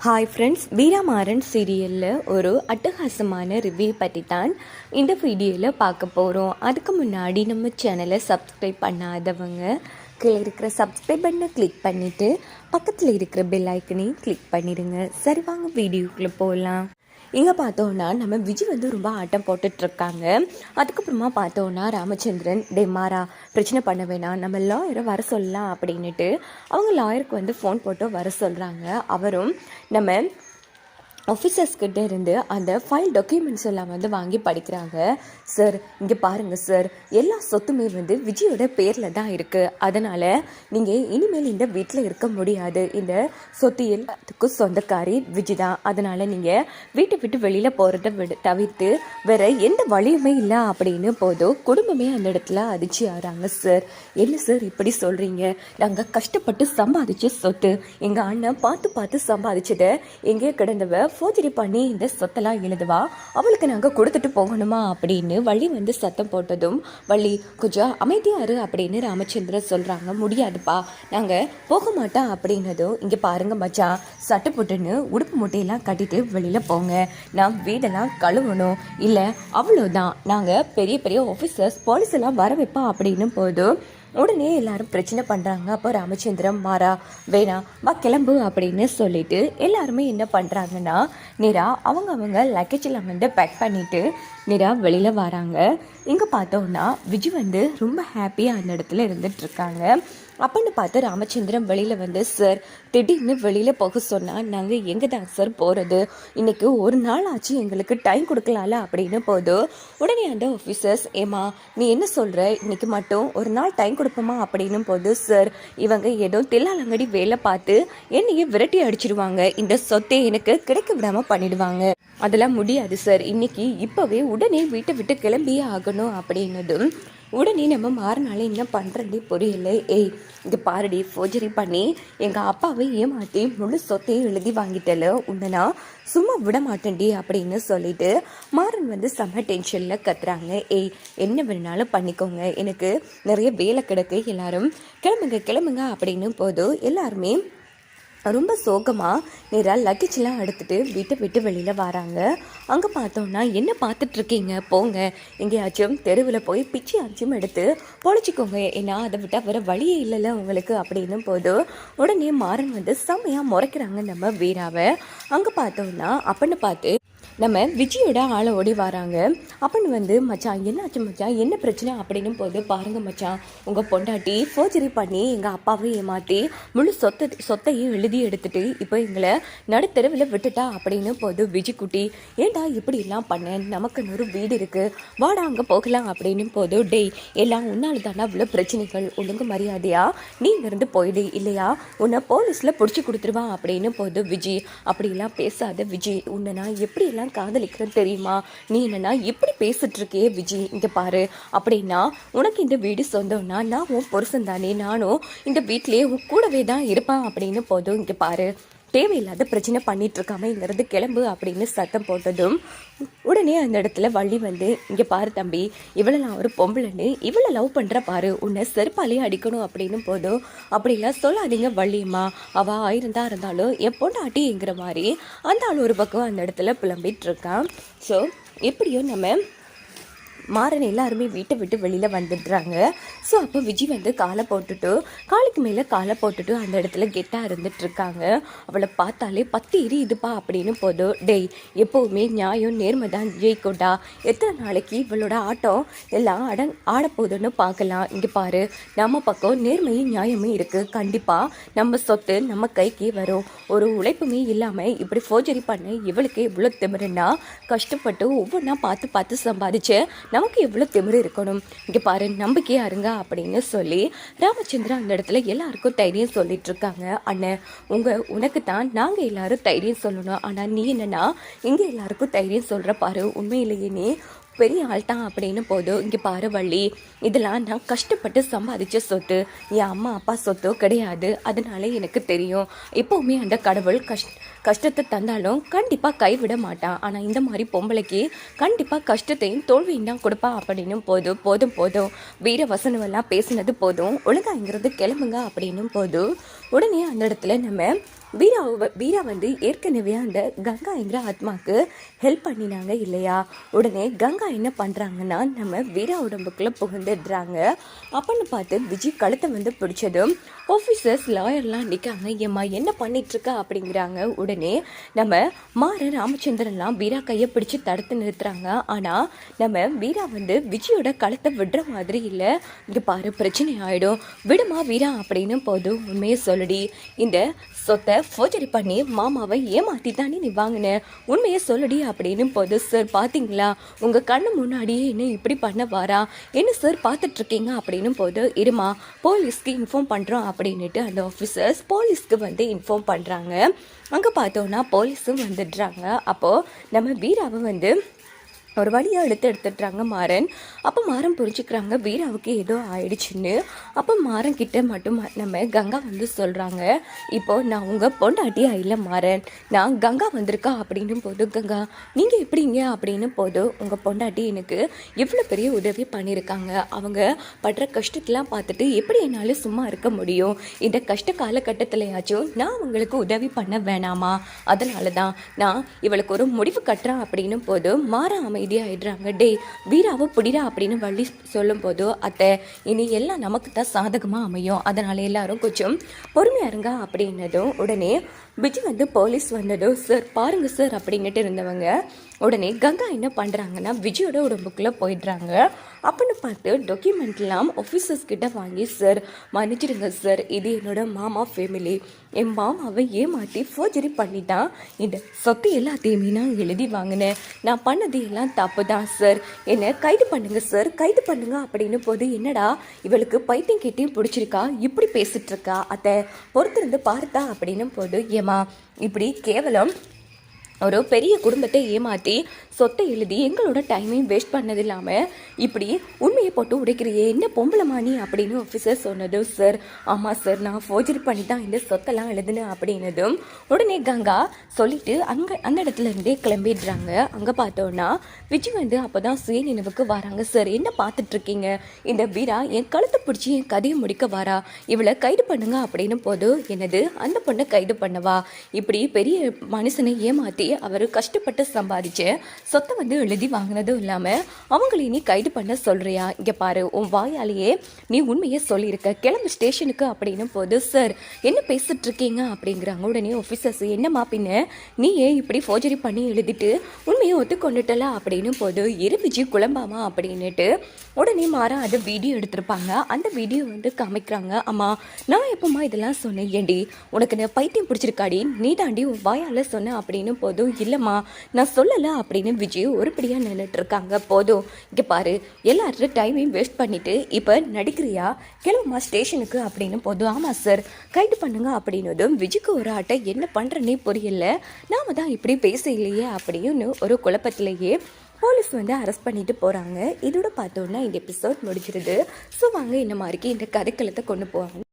Hi friends வீராமாறன் சீரியலில் ஒரு அட்டகாசமான ரிவ்யூ பற்றி தான் இந்த வீடியோவில் பார்க்க போகிறோம் அதுக்கு முன்னாடி நம்ம சேனலை சப்ஸ்கிரைப் பண்ணாதவங்க கீழே இருக்கிற சப்ஸ்கிரைப் பண்ணை கிளிக் பண்ணிவிட்டு பக்கத்தில் இருக்கிற பெல் ஐக்கனையும் கிளிக் பண்ணிடுங்க. சரி வாங்க வீடியோக்குள்ளே போகலாம் இங்கே பார்த்தோன்னா நம்ம விஜய் வந்து ரொம்ப ஆட்டம் போட்டுட்ருக்காங்க. அதுக்கப்புறமா பார்த்தோன்னா ராமச்சந்திரன் டெமாரா பிரச்சனை பண்ண வேணாம் நம்ம லாயரை வர சொல்லலாம் அப்படின்னுட்டு அவங்க லாயருக்கு வந்து ஃபோன் போட்டு வர சொல்கிறாங்க அவரும் நம்ம ஆஃபீஸர்ஸ்கிட்ட இருந்து அந்த ஃபைல் டாக்குமெண்ட்ஸ் எல்லாம் வந்து வாங்கி படிக்கிறாங்க. சார் இங்கே பாருங்கள் சார் எல்லா சொத்துமே வந்து விஜயோட பேரில் தான் இருக்குது அதனால் நீங்கள் இனிமேல் இந்த வீட்டில் இருக்க முடியாது. இந்த சொத்து எல்லாத்துக்கும் சொந்தக்காரி விஜய் தான். அதனால் நீங்கள் வீட்டை விட்டு வெளியில் போகிறத விட தவிர்த்து வேறு எந்த வழியுமே இல்லை அப்படின்னு போதும் குடும்பமே அந்த இடத்துல அதிர்ச்சி ஆகிறாங்க சார் என்ன சார் இப்படி சொல்கிறீங்க நாங்கள் கஷ்டப்பட்டு சம்பாதிச்ச சொத்து எங்கள் அண்ணன் பார்த்து பார்த்து சம்பாதிச்சதை எங்கேயோ கிடந்தவ ஃபோர்ஜரி பண்ணி இந்த சொத்தெல்லாம் எழுதுவா. அவளுக்கு நாங்கள் கொடுத்துட்டு போகணுமா அப்படின்னு வள்ளி வந்து சத்தம் போட்டதும் வள்ளி கொஞ்சம் அமைதியாரு அப்படின்னு ராமச்சந்திரன் சொல்கிறாங்க முடியாதுப்பா நாங்கள் போக மாட்டோம் அப்படின்னதும் இங்கே பாருங்க மச்சான் சட்டை போட்டுன்னு உடுப்பு மூட்டையெல்லாம் கட்டிட்டு வெளியில் போங்க. நான் வீடெல்லாம் கழுவணும். இல்லை அவ்வளோதான் நாங்கள் பெரிய பெரிய ஆஃபீஸர்ஸ் போலீஸ் எல்லாம் வர வைப்பா அப்படின்னு போதும் உடனே எல்லாரும் பிரச்சனை பண்ணுறாங்க அப்போ ராமச்சந்திரம் மாறா வேணா வா கிளம்பு அப்படின்னு சொல்லிட்டு எல்லாருமே என்ன பண்ணுறாங்கன்னா நேராக அவங்க அவங்க லக்கேஜில் வந்து பேக் பண்ணிவிட்டு நிரா வெளியில் வராங்க. இங்கே பார்த்தோன்னா விஜய் வந்து ரொம்ப ஹாப்பியாக அந்த இடத்துல இருந்துகிட்ருக்காங்க அப்படின்னு பார்த்து ராமச்சந்திரன் வெளியில் வந்து சார் திடீர்னு வெளியில் போக சொன்னால் நாங்கள் எங்கே தான் சார் போகிறது இன்றைக்கி ஒரு நாள் ஆச்சு எங்களுக்கு டைம் கொடுக்கலாம்ல? அப்படின்னு போது உடனே அந்த ஆஃபீஸர்ஸ் ஏமா நீ என்ன சொல்கிற இன்றைக்கி மட்டும் ஒரு நாள் டைம் கொடுப்போமா? அப்படின்னு போது சார் இவங்க ஏதோ தில்லாலங்கடி வேலை பார்த்து என்னையே விரட்டி அடிச்சிருவாங்க. இந்த சொத்தை எனக்கு கிடைக்க விடாமல் பண்ணிடுவாங்க. அதெல்லாம் முடியாது சார் இன்றைக்கி இப்போவே உடனே வீட்டை விட்டு கிளம்பியே ஆகணும் அப்படின்னதும் உடனே நம்ம மாறினாலே என்ன பண்ணுறதே புரியல. ஏய் இங்கே பாருடி ஃபோர்ஜரி பண்ணி எங்கள் அப்பாவை ஏமாற்றி முழு சொத்தையும் எழுதி வாங்கிட்டல உன்னை நான் சும்மா விட மாட்டேன்டி அப்படின்னு சொல்லிட்டு மாறன் வந்து செம்ம டென்ஷனில் கத்துறாங்க. ஏய் என்ன வேணாலும் பண்ணிக்கோங்க. எனக்கு நிறைய வேலை கிடக்கு எல்லாரும் கிளம்புங்க கிளம்புங்க அப்படின்னு போதும் எல்லாருமே ரொம்ப சோகமாக நேராக லக்கேஜ்லாம் எடுத்துகிட்டு வீட்டை விட்டு வெளியில் வராங்க. அங்கே பார்த்தோன்னா என்ன பார்த்துட்ருக்கீங்க போங்க. எங்கேயாச்சும் தெருவில் போய் பிச்சையாச்சும் எடுத்து பொழைச்சிக்கோங்க. ஏன்னா அதை விட்டால் வேறு வழியே இல்லைல்ல உங்களுக்கு அப்படின்னும் போது உடனே மாறன் வந்து செம்மையாக முறைக்கிறாங்க நம்ம வீராவை. அங்கே பார்த்தோன்னா அப்படின்னு பார்த்து நம்ம விஜயோட ஆளை ஓடி வராங்க. அப்படின்னு வந்து மச்சான் என்னாச்சு மச்சான்? என்ன பிரச்சனை? அப்படின்னு போது பாருங்க மச்சான் உங்கள் பொண்டாட்டி ஃபோர்ஜரி பண்ணி எங்கள் அப்பாவை ஏமாற்றி முழு சொத்தை சொத்தையும் எழுதி எடுத்துட்டு இப்போ எங்களை நடுத்தெருவில் விட்டுட்டா? அப்படின்னு போது விஜி குட்டி ஏண்டா இப்படிலாம் பண்ணேன் நமக்குன்னு ஒரு வீடு இருக்குது வாடா அங்கே போகலாம். அப்படின்னு போது டேய் எல்லாம் உன்னால் தானே? அவ்வளோ பிரச்சனைகள். ஒழுங்கு மரியாதையா? நீ இருந்து போயிடு இல்லையா? உன்னை போலீஸில் பிடிச்சி கொடுத்துருவான் அப்படின்னு போது விஜி அப்படிலாம் பேசாத விஜய் உன்னை நான் எப்படியெல்லாம் காதலிக்கிறேன் தெரியுமா? நீ என்னன்னா எப்படி பேசிட்டு இருக்கே விஜய் இங்க பாரு. அப்படின்னா உனக்கு இந்த வீடு சொந்தம்னா நான் உன் புருஷன் தானே நானும் இந்த வீட்லயே உன் கூடவே தான் இருப்பேன் அப்படின்னு போதும் இங்க பாரு. தேவையில்லாத பிரச்சனை பண்ணிட்டு இருக்காம கிளம்பு அப்படின்னு சத்தம் போட்டதும் உடனே அந்த இடத்துல வள்ளி வந்து இங்கே பாரு தம்பி இவளை நான் ஒரு பொம்பளைன்னு இவளை லவ் பண்ணுற பாரு உன்னை செருப்பாலேயே அடிக்கணும் அப்படின்னு போதும் அப்படிலாம் சொல்லாதீங்க வள்ளியம்மா அவள் ஆயிருந்தா இருந்தாலும் என் பொண்டாட்டிங்கிற மாதிரி அந்த ஆள் ஒரு பக்கம் அந்த இடத்துல புலம்பிட்டு இருக்கான் ஸோ எப்படியோ நம்ம மாறன் எல்லாருமே வீட்டை விட்டு வெளியில் வந்துடுறாங்க. ஸோ அப்போ விஜய் வந்து காலை போட்டுட்டு காலுக்கு மேலே காலை போட்டுட்டு அந்த இடத்துல கெட்டாக இருந்துட்டுருக்காங்க. அவளை பார்த்தாலே பத்து எரியுதுப்பா அப்படின்னு போதும் டேய் எப்போவுமே நியாயம் நேர்மை தான் ஜெயிக்கோட்டா எத்தனை நாளைக்கு இவளோட ஆட்டம் எல்லாம் அட ஆடப்போகுதுன்னு பார்க்கலாம். இங்கே பாரு நம்ம பக்கம் நேர்மையும் நியாயமும் இருக்குது கண்டிப்பாக நம்ம சொத்து நம்ம கைக்கு வரும். ஒரு உழைப்புமே இல்லாமல் இப்படி ஃபோர்ஜரி பண்ண இவளுக்கு இவ்வளோ திமிருன்னா கஷ்டப்பட்டு ஒவ்வொன்றா பார்த்து பார்த்து சம்பாதிச்சு நமக்கு எவ்வளோ திமிரு இருக்கணும்? இங்கே பாரு நம்பிக்கையாக இருங்க அப்படின்னு சொல்லி ராமச்சந்திரா அந்த இடத்துல எல்லாருக்கும் தைரியம் சொல்லிட்டு இருக்காங்க. அண்ணன் உங்க உனக்கு தான் நாங்கள் எல்லாரும் தைரியம் சொல்லணும். ஆனால் நீ என்னன்னா இங்கே எல்லாருக்கும் தைரியம் சொல்கிற பாரு உண்மையிலேயே நீ பெரிய ஆள்தான் அப்படின்னு போதும் இங்கே பாரு வள்ளி இதெல்லாம் நான் கஷ்டப்பட்டு சம்பாதிச்ச சொத்து என் அம்மா அப்பா சொத்தோ கிடையாது. அதனால எனக்கு தெரியும். எப்போவுமே அந்த கடவுள் கஷ் கஷ்டத்தை தந்தாலும் கண்டிப்பாக கைவிட மாட்டான். ஆனால் இந்த மாதிரி பொம்பளைக்கு கண்டிப்பாக கஷ்டத்தையும் தோல்வியும் தான் கொடுப்பா அப்படின்னு போதும் போதும் போதும். வீர வசனமெல்லாம் பேசினது போதும். ஒழுங்காங்கிறது கிளம்புங்க அப்படின்னும் போதும் உடனே அந்த இடத்துல நம்ம வீரா வீரா வந்து ஏற்கனவே அந்த கங்கா என்கிற ஆத்மாக்கு ஹெல்ப் பண்ணினாங்க இல்லையா? உடனே கங்கா என்ன பண்ணுறாங்கன்னா நம்ம வீரா உடம்புக்குள்ளே புகுந்துடுறாங்க. அப்பன்னு பார்த்து விஜய் கழுத்தை வந்து பிடிச்சதும் ஆஃபீஸர்ஸ் லாயர்லாம் நிற்காங்க ஏம்மா என்ன பண்ணிகிட்ருக்கா அப்படிங்கிறாங்க. உடனே நம்ம மாற ராமச்சந்திரன்லாம் வீரா கையை பிடிச்சி தடுத்து நிறுத்துறாங்க. ஆனால் நம்ம வீரா வந்து விஜயோட கழுத்தை விடுற மாதிரி இல்லை. இங்கே பாரு பிரச்சனை ஆகிடும் விடுமா வீரா அப்படின்னு போதும் உண்மையை சொல்லுடி. இந்த சொத்தை ஃபோர்ஜரி பண்ணி மாமாவை ஏமாற்றி தானே நீ வாங்கின? உண்மையை சொல்லடி அப்படின்னு போது சார் பார்த்தீங்களா உங்கள் கண்ணு முன்னாடியே என்ன இப்படி பண்ண வாரா? என்ன சார் பார்த்துட்ருக்கீங்க அப்படின்னு போது இருமா போலீஸ்க்கு இன்ஃபார்ம் பண்ணுறோம் அப்படின்னுட்டு அந்த ஆஃபீஸர்ஸ் போலீஸ்க்கு வந்து இன்ஃபார்ம் பண்ணுறாங்க அங்கே பார்த்தோன்னா போலீஸும் வந்துடுறாங்க. அப்போது நம்ம வீராவை வந்து ஒரு வழியாக எடுத்து எடுத்துடுறாங்க மாறன். அப்போ மாறன் புரிஞ்சுக்கிறாங்க வீராவுக்கு ஏதோ ஆயிடுச்சுன்னு. அப்போ மாறன் கிட்ட மட்டும் நம்ம கங்கா வந்து சொல்கிறாங்க இப்போ நான் உங்கள் பொண்டாட்டியா இல்லை மாறன். நான் கங்கா வந்திருக்கா? அப்படின்னு போது கங்கா நீங்கள் எப்படிங்க? அப்படின்னு போது உங்கள் பொண்டாட்டி எனக்கு இவ்வளோ பெரிய உதவி பண்ணியிருக்காங்க அவங்க படுற கஷ்டத்தெலாம் பார்த்துட்டு எப்படி என்னால் சும்மா இருக்க முடியும்? இந்த கஷ்ட காலகட்டத்திலையாச்சும் நான் உங்களுக்கு உதவி பண்ண வேணாமா? அதனால தான் நான் இவளுக்கு ஒரு முடிவு கட்டுறேன். அப்படின்னு போது மாற அமைதியாகிடுறாங்க டே வீராவை பிடிடா அப்படின்னு வள்ளி சொல்லும்போது அத்தை இனி எல்லாம் நமக்கு தான் சாதகமாக அமையும். அதனால் எல்லாரும் கொஞ்சம் பொறுமையாக இருங்க அப்படின்னதும் உடனே விஜய் வந்து போலீஸ் வந்ததும் சார் பாருங்கள் சார் அப்படின்னுட்டு இருந்தவங்க உடனே கங்கா என்ன பண்ணுறாங்கன்னா விஜயோட உடம்புக்குள்ளே போயிடுறாங்க. அப்படின்னு பார்த்து டாக்குமெண்ட்லாம் ஆஃபீஸர்ஸ் கிட்ட வாங்கி சார் மன்னிச்சிடுங்க சார் இது என்னோட மாமா ஃபேமிலி என் மாமாவை ஏமாற்றி ஃபோர்ஜரி பண்ணி தான் இந்த சொத்து எல்லாத்தையுமே நான் எழுதி வாங்கினேன். நான் பண்ணது எல்லாம் தப்பு தான் சார் என்னை கைது பண்ணுங்க சார் கைது பண்ணுங்க அப்படின்னு போது என்னடா இவளுக்கு பைத்தியம் கிட்டேயும் பிடிச்சிருக்கா? இப்படி பேசிட்டு இருக்கா? அத்தை பொறுத்திருந்து பார்த்தா அப்படின்னு போது என் ஏமா இப்படி கேவலம் ஒரு பெரிய குடும்பத்தை ஏமாற்றி சொத்தை எழுதி எங்களோட டைமையும் வேஸ்ட் பண்ணது இல்லாமல் இப்படி உண்மையை போட்டு உடைக்கிறியே என்ன பொம்பளை மாணி அப்படின்னு ஆஃபீஸர் சொன்னதும் சார் ஆமாம் சார் நான் ஃபோர்ஜரி பண்ணி தான் இந்த சொத்தெல்லாம் எழுதுனேன் அப்படின்னதும் உடனே கங்கா சொல்லிட்டு அங்கே அந்த இடத்துல இருந்தே கிளம்பிடுறாங்க. அங்கே பார்த்தோன்னா விஜய் வந்து அப்போ தான் சுய நினைவுக்கு வராங்க. சார் என்ன பார்த்துட்ருக்கீங்க? இந்த வீரா என் கழுத்தை பிடிச்சி என் கதையை முடிக்க வரா? இவளை கைது பண்ணுங்க அப்படின்னு போது என்னது? அந்த பொண்ணை கைது பண்ணவா? இப்படி பெரிய மனுஷனை ஏமாற்றி அவர் கஷ்டப்பட்டு சம்பாதிச்சு சொத்தை வந்து எழுதி வாங்கினதும் இல்லாமல் அவங்களை நீ கைது பண்ண சொல்கிறியா இங்கே பாரு உன் வாயாலேயே நீ உண்மையை சொல்லியிருக்க. கிளம்பு ஸ்டேஷனுக்கு அப்படின்னு போது சார் என்ன பேசிட்டு இருக்கீங்க? அப்படிங்கிறாங்க. உடனே ஆஃபீஸர்ஸ் என்னம்மா பின்ன? நீ ஏன் இப்படி ஃபோர்ஜரி பண்ணி எழுதிட்டு உண்மையை ஒத்துக்கொண்டுட்டல? அப்படின்னு போது எரிபிஜி குழம்பாமா? அப்படின்னுட்டு உடனே மாறா அது வீடியோ எடுத்திருப்பாங்க. அந்த வீடியோ வந்து காமிக்கிறாங்க. அம்மா நான் எப்போம்மா இதெல்லாம் சொன்னேன்? ஏண்டி உனக்கு நான் பைத்தியம் பிடிச்சிருக்காடி. நீ தாண்டி உன் வாயால் சொன்ன? அப்படின்னு போதும். இல்லைம்மா நான் சொல்லலை அப்படின்னு விஜய் ஒருபடியாக நின்றுட்டு இருக்காங்க. போதும். இங்கே பாரு எல்லாரும் டைமையும் வேஸ்ட் பண்ணிவிட்டு இப்போ நடிக்கிறியா? கிளம்புமா ஸ்டேஷனுக்கு அப்படின்னு போதும். ஆமாம் சார் கைது பண்ணுங்க அப்படின்னதும் விஜய்க்கு ஒரு ஆட்டை என்ன பண்ணுறனே புரியல. நாம தான் இப்படி பேச இல்லையே அப்படின்னு ஒரு குழப்பத்திலேயே போலீஸ் வந்து அரெஸ்ட் பண்ணிட்டு போகிறாங்க இதோட பார்த்தோன்னா இந்த எபிசோட் முடிஞ்சிருது. ஸோ வாங்க இந்த மாதிரிக்கு இந்த கதைக்களத்தை கொண்டு போவாங்க